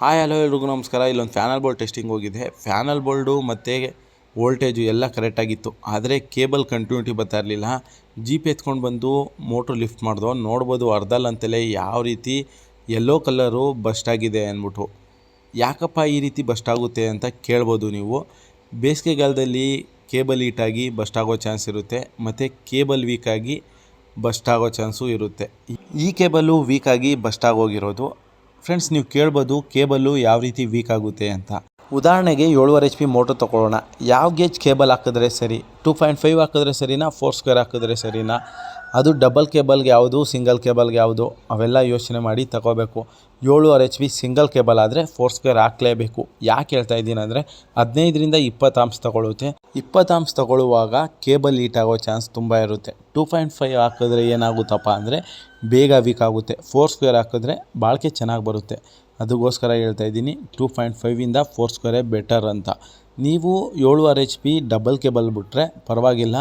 Hi, hello ಎಲ್ರಿಗೂ ನಮಸ್ಕಾರ. ಇಲ್ಲೊಂದು ಫ್ಯಾನಲ್ ಬೋಲ್ಡ್ ಟೆಸ್ಟಿಂಗ್ ಹೋಗಿದೆ. ಫ್ಯಾನಲ್ ಬೋಲ್ಡು ಮತ್ತು ವೋಲ್ಟೇಜು ಎಲ್ಲ ಕರೆಕ್ಟಾಗಿತ್ತು ಆದರೆ ಕೇಬಲ್ ಕಂಟಿನ್ಯೂಟಿ ಬರ್ತಾ ಇರಲಿಲ್ಲ. ಜೀಪ್ ಎತ್ಕೊಂಡು ಬಂದು ಮೋಟ್ರ್ ಲಿಫ್ಟ್ ಮಾಡಿದೋ, ನೋಡ್ಬೋದು ಅರ್ಧಲ್ಲಂತಲೇ ಯಾವ ರೀತಿ ಯೆಲ್ಲೋ ಕಲರು ಬಸ್ಟ್ ಆಗಿದೆ ಅಂದ್ಬಿಟ್ಟು. ಯಾಕಪ್ಪ ಈ ರೀತಿ ಬಸ್ಟ್ ಆಗುತ್ತೆ ಅಂತ ಕೇಳ್ಬೋದು ನೀವು. ಬೇಸಿಗೆಗಾಲದಲ್ಲಿ ಕೇಬಲ್ ಹೀಟಾಗಿ ಬಸ್ಟ್ ಆಗೋ ಚಾನ್ಸ್ ಇರುತ್ತೆ. ಮತ್ತು ಕೇಬಲ್ ವೀಕಾಗಿ ಬಸ್ಟ್ ಆಗೋ ಚಾನ್ಸು ಇರುತ್ತೆ. ಈ ಕೇಬಲ್ಲು ವೀಕಾಗಿ ಬಸ್ಟ್ ಆಗೋಗಿರೋದು ಫ್ರೆಂಡ್ಸ್ ನೀವು ಕೇಳ್ಬೋದು ಕೇಬಲ್ಲು ಯಾವ ರೀತಿ ವೀಕ್ ಆಗುತ್ತೆ ಅಂತ. ಉದಾಹರಣೆಗೆ ಏಳುವರೆ ಎಚ್ ಪಿ ಮೋಟ್ರ್ ತೊಗೊಳ್ಳೋಣ. ಯಾವ ಗೇಜ್ ಕೇಬಲ್ ಹಾಕಿದ್ರೆ ಸರಿ? ಟೂ ಪಾಯಿಂಟ್ ಫೈವ್ ಹಾಕಿದ್ರೆ ಸರಿನಾ, ಫೋರ್ ಸ್ಕ್ವೇರ್ ಹಾಕಿದ್ರೆ ಸರಿನಾ? ಅದು ಡಬಲ್ ಕೇಬಲ್ಗೆ ಯಾವುದು ಸಿಂಗಲ್ ಕೇಬಲ್ಗೆ ಯಾವುದು? ಅವೆಲ್ಲ ಯೋಚನೆ ಮಾಡಿ ತಗೋಬೇಕು. ಏಳುವರೆ ಎಚ್ ಬಿ ಸಿಂಗಲ್ ಕೇಬಲ್ ಆದರೆ ಫೋರ್ ಸ್ಕ್ವೇರ್ ಹಾಕಲೇಬೇಕು. ಯಾಕೆ ಹೇಳ್ತಾ ಇದ್ದೀನಿ ಅಂದರೆ ಹದಿನೈದರಿಂದ ಇಪ್ಪತ್ತು ಆಮ್ಸ್ ತಗೊಳ್ಳುತ್ತೆ ಇಪ್ಪತ್ತು ಆಮ್ಸ್ ತಗೊಳ್ಳುವಾಗ ಕೇಬಲ್ ಹೀಟ್ ಆಗೋ ಚಾನ್ಸ್ ತುಂಬ ಇರುತ್ತೆ. ಟೂ ಪಾಯಿಂಟ್ ಫೈವ್ ಹಾಕಿದ್ರೆ ಏನಾಗುತ್ತಪ್ಪ ಅಂದರೆ ಬೇಗ ವೀಕ್ ಆಗುತ್ತೆ. ಫೋರ್ ಸ್ಕ್ವೇರ್ ಹಾಕಿದ್ರೆ ಬಾಳಿಕೆ ಚೆನ್ನಾಗಿ ಬರುತ್ತೆ. ಅದಕ್ಕೋಸ್ಕರ ಹೇಳ್ತಾ ಇದ್ದೀನಿ, ಟೂ ಪಾಯಿಂಟ್ ಫೈವಿಂದ ಫೋರ್ ಸ್ಕ್ವೇರೇ ಬೆಟರ್ ಅಂತ. ನೀವು ಏಳುವರೆ ಎಚ್ ಪಿ ಡಬಲ್ ಕೇಬಲ್ ಬಿಟ್ಟರೆ ಪರವಾಗಿಲ್ಲ.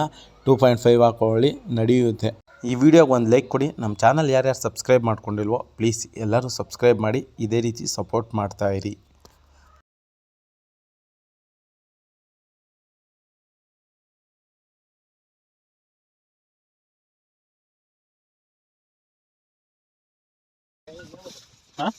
ಟೂ ಪಾಯಿಂಟ್ ಫೈವ್ ಹಾಕೊಳ್ಳಿ, ನಡೆಯುತ್ತೆ. ಈ ವಿಡಿಯೋಗೆ ಒಂದು ಲೈಕ್ ಕೊಡಿ. ನಮ್ಮ ಚಾನಲ್ ಯಾರ್ಯಾರು ಸಬ್ಸ್ಕ್ರೈಬ್ ಮಾಡ್ಕೊಂಡಿಲ್ವೋ ಪ್ಲೀಸ್ ಎಲ್ಲರೂ ಸಬ್ಸ್ಕ್ರೈಬ್ ಮಾಡಿ. ಇದೇ ರೀತಿ ಸಪೋರ್ಟ್ ಮಾಡ್ತಾ ಇರಿ. ಹಾಂ?